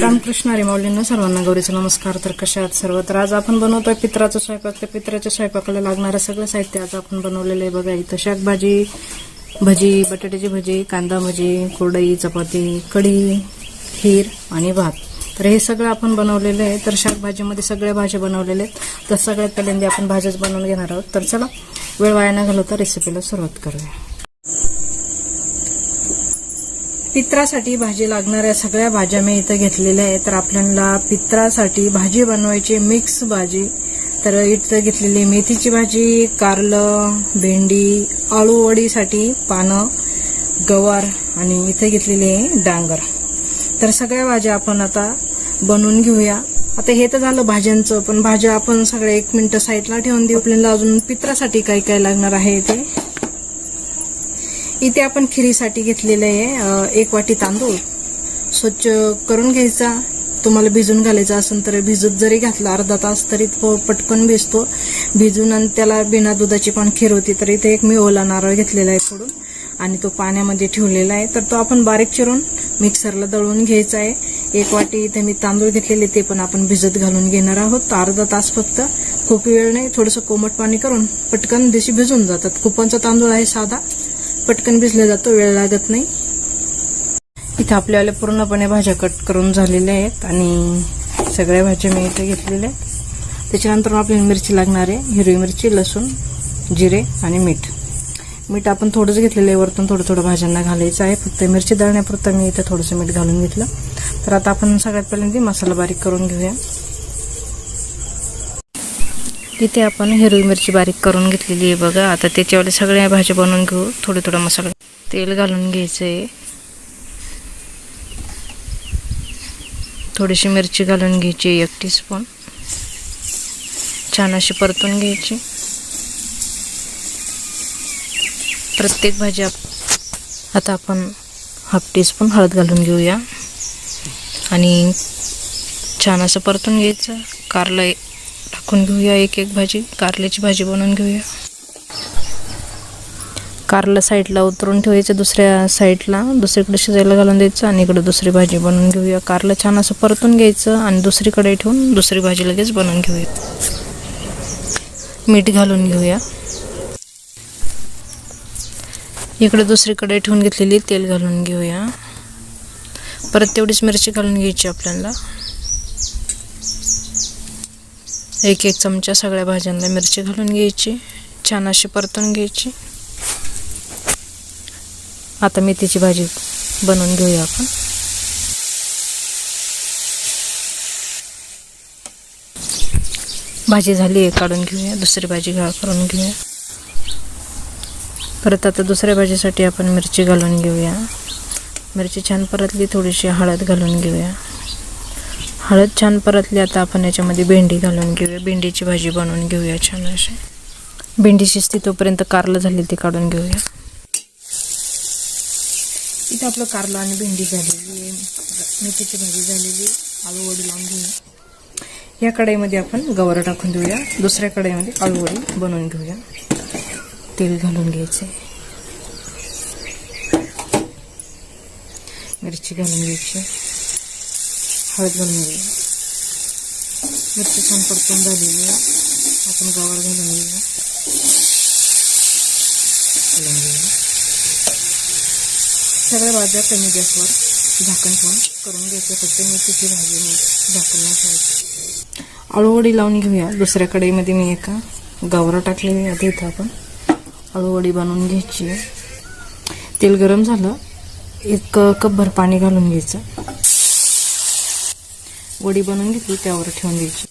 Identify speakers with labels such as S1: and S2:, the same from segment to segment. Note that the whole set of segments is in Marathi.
S1: रामकृष्ण हरी माऊलींना सर्वांना गौरीचा नमस्कार. तर कशा आहात सर्व? तर आज आपण बनवतोय पित्राचा स्वयंपाक. त्या पित्राच्या स्वयंपाकाला लागणारं सगळं साहित्य आज आपण बनवलेलं आहे बघा इथं. शाकभाजी भजी बटाट्याची भजी कांदा भजी कुरडई चपाती कढी खीर आणि भात. तर हे सगळं आपण बनवलेलं आहे. तर शाकभाजीमध्ये सगळ्या भाज्या बनवलेल्या आहेत. तर सगळ्यात पहिल्यांदा आपण भाज्याच बनवून घेणार आहोत. तर चला वेळ वाया न घालवता रेसिपीला सुरुवात करूया. पित्रासाठी भाजी लागणाऱ्या सगळ्या भाज्या मी इथं घेतलेल्या आहेत. तर आपल्याला पित्रासाठी भाजी बनवायची मिक्स भाजी. तर इथं घेतलेली मेथीची भाजी कारलं भेंडी आळूवडीसाठी पानं गवार आणि इथं घेतलेली आहे डांगर. तर सगळ्या भाज्या आपण आता बनवून घेऊया. आता हे तर झालं भाज्यांचं पण भाज्या आपण सगळ्या एक मिनिटं साईडला ठेवून देऊ. आपल्याला अजून पित्रासाठी काय काय लागणार आहे ते? इथे आपण खिरीसाठी घेतलेलं आहे एक वाटी तांदूळ. स्वच्छ करून घ्यायचा. तुम्हाला भिजून घालायचा असेल तर भिजत जरी घातला अर्धा तास तरी तो पटकन भिजतो. भिजून आणि त्याला बिना दुधाची पण खीर होती तर इथे एक मी ओला नारळ घेतलेला आहे फोडून. आणि तो पाण्यामध्ये ठेवलेला आहे. तर तो आपण बारीक चिरून मिक्सरला दळून घ्यायचा आहे. एक वाटी इथे मी तांदूळ घेतलेले ते पण आपण भिजत घालून घेणार आहोत. तर अर्धा तास फक्त. खूप वेळ नाही थोडंसं कोमट पाणी करून पटकन दिशी भिजून जातात. कुपनचा तांदूळ आहे साधा. पटकन भिजला जातो वेळ लागत नाही. इथं आपल्याला पूर्णपणे भाज्या कट करून झालेल्या आहेत आणि सगळ्या भाज्या मी इथे घेतलेल्या आहेत. त्याच्यानंतर आपल्याला मिरची लागणार आहे हिरवी मिरची लसूण जिरे आणि मीठ. मीठ आपण थोडंच घेतलेलं आहे वरतून थोडं थोडं भाज्यांना घालायचं आहे. फक्त मिरची दळण्यापुरतं मी इथं थोडंसं मीठ घालून घेतलं. तर आता आपण सगळ्यात पहिल्यांदा मसाला बारीक करून घेऊया. इथे आपण हिरवी मिरची बारीक करून घेतलेली आहे बघा. आता त्याच्यावाले सगळ्या भाज्या बनवून घेऊ. थोडं थोडं मसाला. तेल घालून घ्यायचं आहे थोडीशी मिरची घालून घ्यायची एक टीस्पून. छान अशी परतून घ्यायची. प्रत्येक भाजी आप- आता आपण हाफ टीस्पून हळद घालून घेऊया. आणि छान असं परतून घ्यायचं. कारलं टाकून घेऊया एक एक भाजी. कारल्याची भाजी बनवून घेऊया. कारला साईडला उतरून ठेवायचं दुसऱ्या साईडला. दुसरीकडे शिजायला घालून द्यायचं आणि इकडे दुसरी भाजी बनवून घेऊया. कारलं छान असं परतून घ्यायचं आणि दुसरीकडे ठेवून दुसरी भाजी लगेच बनवून घेऊया. मीठ घालून घेऊया. इकडे दुसरीकडे ठेवून घेतलेली तेल घालून घेऊया. परत तेवढीच मिरची घालून घ्यायची आपल्याला. एक एक चमचा सगळ्या भाज्यांना मिरची घालून घ्यायची. छान अशी परतून घ्यायची. आता मेथीची भाजी बनवून घेऊया आपण. भाजी झाली आहे काढून घेऊया. दुसरी भाजी घा करून घेऊया. परत आता दुसऱ्या भाजीसाठी आपण मिरची घालून घेऊया. मिरची छान परतली थोडीशी हळद घालून घेऊया. हळद छान परतली आता आपण याच्यामध्ये भेंडी घालून घेऊया. भेंडीची भाजी बनवून घेऊया छान अशी. भेंडी शिजती तोपर्यंत कारलं झाली ती काढून घेऊया. इथं आपलं कारलं आणि भेंडी झालेली आहे. मेथीची भाजी झालेली आळूवडी लावून घेऊया. या कढईमध्ये आपण गवार टाकून देऊया. दुसऱ्या कढईमध्ये आळूवडी बनवून घेऊया. तेल घालून घ्यायचे. मिरची घालून घ्यायची. हळद घालून घेऊया. मिरची छान परतून झालेली आहे. आपण गावर घालून घेऊया. घालून घेऊया. सगळ्या भाज्या कमी गॅसवर झाकण ठेवून करून घ्यायचं फक्त मिरचीची भाजी मी झाकण नाही ठेवायची. आळूवडी लावून घेऊया. दुसऱ्या कढईमध्ये मी एका गावरा टाकलेली आहे. इथं आपण आळूवडी बनवून घ्यायची तेल गरम झालं. एक कपभर पाणी घालून घ्यायचं. वडी बनवून घेतली त्यावर ठेवून द्यायची.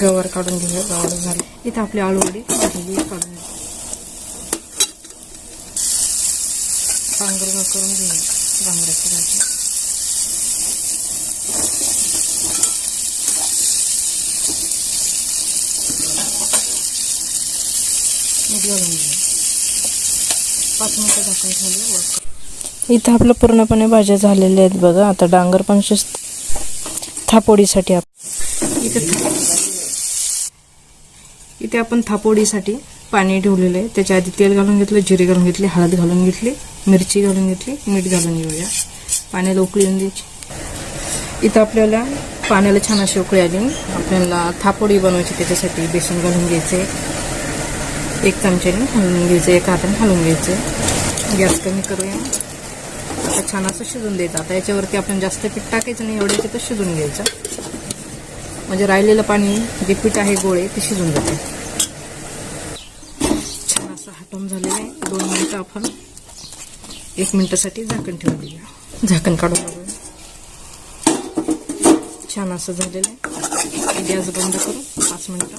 S1: गवार काढून घेऊया गवार झाली. इथं आपली आळूवडी वडी काढून घ्या डांगर करून घेऊया डांगराची भाजी. मीठ घालून घेऊया. पाच मिनटं झाकण ठेवलं वर इथं आपलं पूर्णपणे भाज्या झालेल्या आहेत बघा. आता डांगर पण शिस्त थापोडीसाठी आप इथे इथे आपण थापोडीसाठी पाणी ठेवलेलं आहे. त्याच्या आधी तेल घालून घेतलं जिरे घालून घेतली हळद घालून घेतली मिरची घालून घेतली मीठ घालून घेऊया. पाण्याला उकळी येऊन द्यायची. इथं आपल्याला पाण्याला छान अशी उकळी आली. आपल्याला थापोडी बनवायची त्याच्यासाठी बेसन घालून घ्यायचे. एक चमच्याने हलवून घ्यायचं एका हाताने हलवून घ्यायचं. गॅस कमी करूया. आता छान असं शिजून द्यायचं. आता याच्यावरती आपण जास्त पीठ टाकायचं नाही एवढं तर शिजून घ्यायचं. म्हणजे राहिलेलं पाणी जे पीठ आहे गोळे ते शिजून जाते. छान असं हटवून झालेलं आहे. दोन मिनिटं आपण एक मिनिटासाठी झाकण ठेवून देऊया. झाकण काढून बघूया. छान असं झालेलं आहे. गॅस बंद करू पाच मिनिटं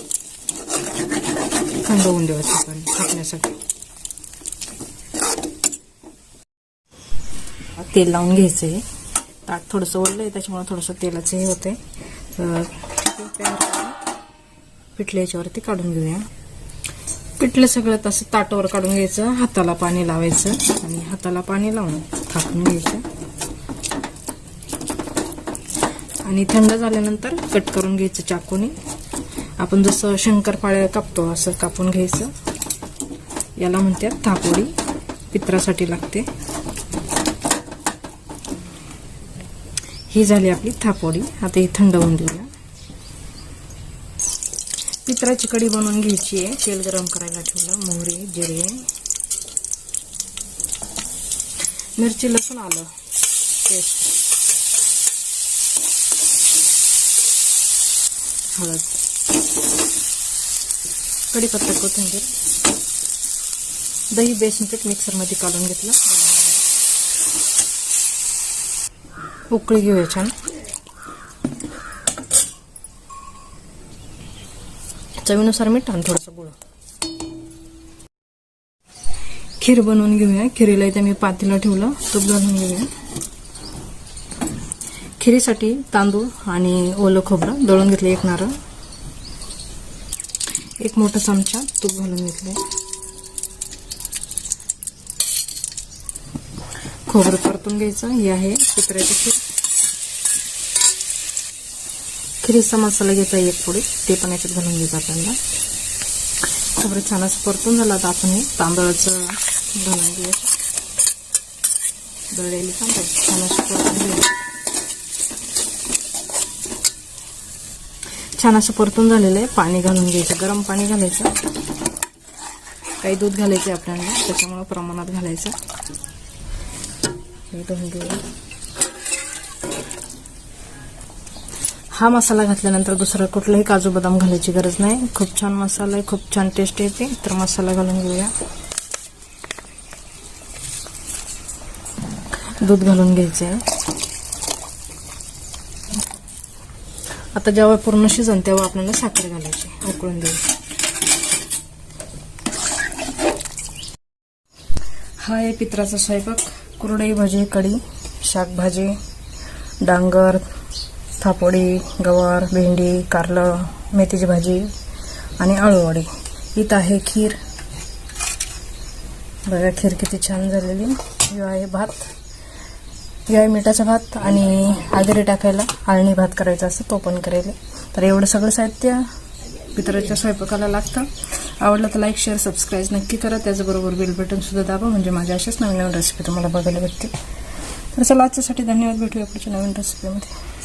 S1: थंड होऊन द्यायचं पाणी थापण्यासाठी तेल लावून घ्यायचं आहे ताट थोडंसं ओढलं आहे त्याच्यामुळे थोडंसं तेलाचं हे होतंय. तर पिठलं याच्यावरती काढून घेऊया. पिठलं सगळं तसं ताटावर काढून घ्यायचं हाताला पाणी लावायचं आणि हाताला पाणी लावून थापून घ्यायचं. आणि थंड झाल्यानंतर कट करून घ्यायचं चाकूने. आपण जसं शंकरपाळ्या कापतो असं कापून घ्यायचं. याला म्हणतात थापोडी. पित्रासाठी लागते. ही झाली आपली थापोडी. आता ही थंड होऊन देऊया. पित्राची कढी बनवून घ्यायची आहे. तेल गरम करायला ठेवलं. मोहरी जिरे. मिरची लसूण आलं. पेस्ट. हळद. कढीपत्ता कोथिंबीर. दही बेसन पीठ मिक्सरमध्ये काढून घेतलं. उकळी घेऊया छान. चवीनुसार मीठ आणि थोडंसं गुळ. खीर बनवून घेऊया. खिरीला इथे मी पातीला ठेवलं. तूप घालून घेऊया. खिरीसाठी तांदूळ आणि ओलं खोबरं दळून घेतलं एक नारळ. एक मोठा चमचा तूप घालून घेतलंय. खोबरं परतून घ्यायचं. हे आहे पितळ्याची खीर. खिरीचा मसाला घ्यायचा एक पोळी ते पण याच्यात घालून घ्यायचं आपल्याला. खोबरं छान असं परतून झालं. आता आपण हे तांदळाचं घालून घ्यायचं दळलेली तांदूळ छान असं परतून घ्यायचं छान असं परतून झालेलं आहे. पाणी घालून घ्यायचं. गरम पाणी घालायचं. काही दूध घालायचं आपल्याला. त्याच्यामुळं प्रमाणात घालायचं. धुवून घेऊया हा मसाला घातल्यानंतर दुसरा कुठलाही काजू बदाम घालायची गरज नाही. खूप छान मसाला आहे खूप छान टेस्ट येते. तर मसाला घालून घेऊया. दूध घालून घ्यायचं आहे आता जेव्हा पूर्ण शिजन तेव्हा आपल्याला साखर घालायची. उकळून देऊ. हा आहे पित्राचा स्वयंपाक. कुरडई भाजी कढी शाकभाजी डांगर थापोडी गवार भेंडी कारलं मेथीची भाजी आणि आळूवडी. इथं आहे खीर. बघा खीर किती छान झालेली. हे आहे भात. हे आहे मिठाचा भात आणि आगरी टाकायला आळणी भात करायचा असं तो पण करायला तर एवढं सगळं साहित्य पितराच्या स्वयंपाकाला लागतं. आवडलं तर लाईक शेअर सबस्क्राईब नक्की करा. त्याचबरोबर बेल बटनसुद्धा दाबा. म्हणजे माझ्या अशाच नवीन नवीन रेसिपी तुम्हाला बघायला भेटतील. तर चला आजच्यासाठी धन्यवाद. भेटूया पुढच्या नवीन रेसिपीमध्ये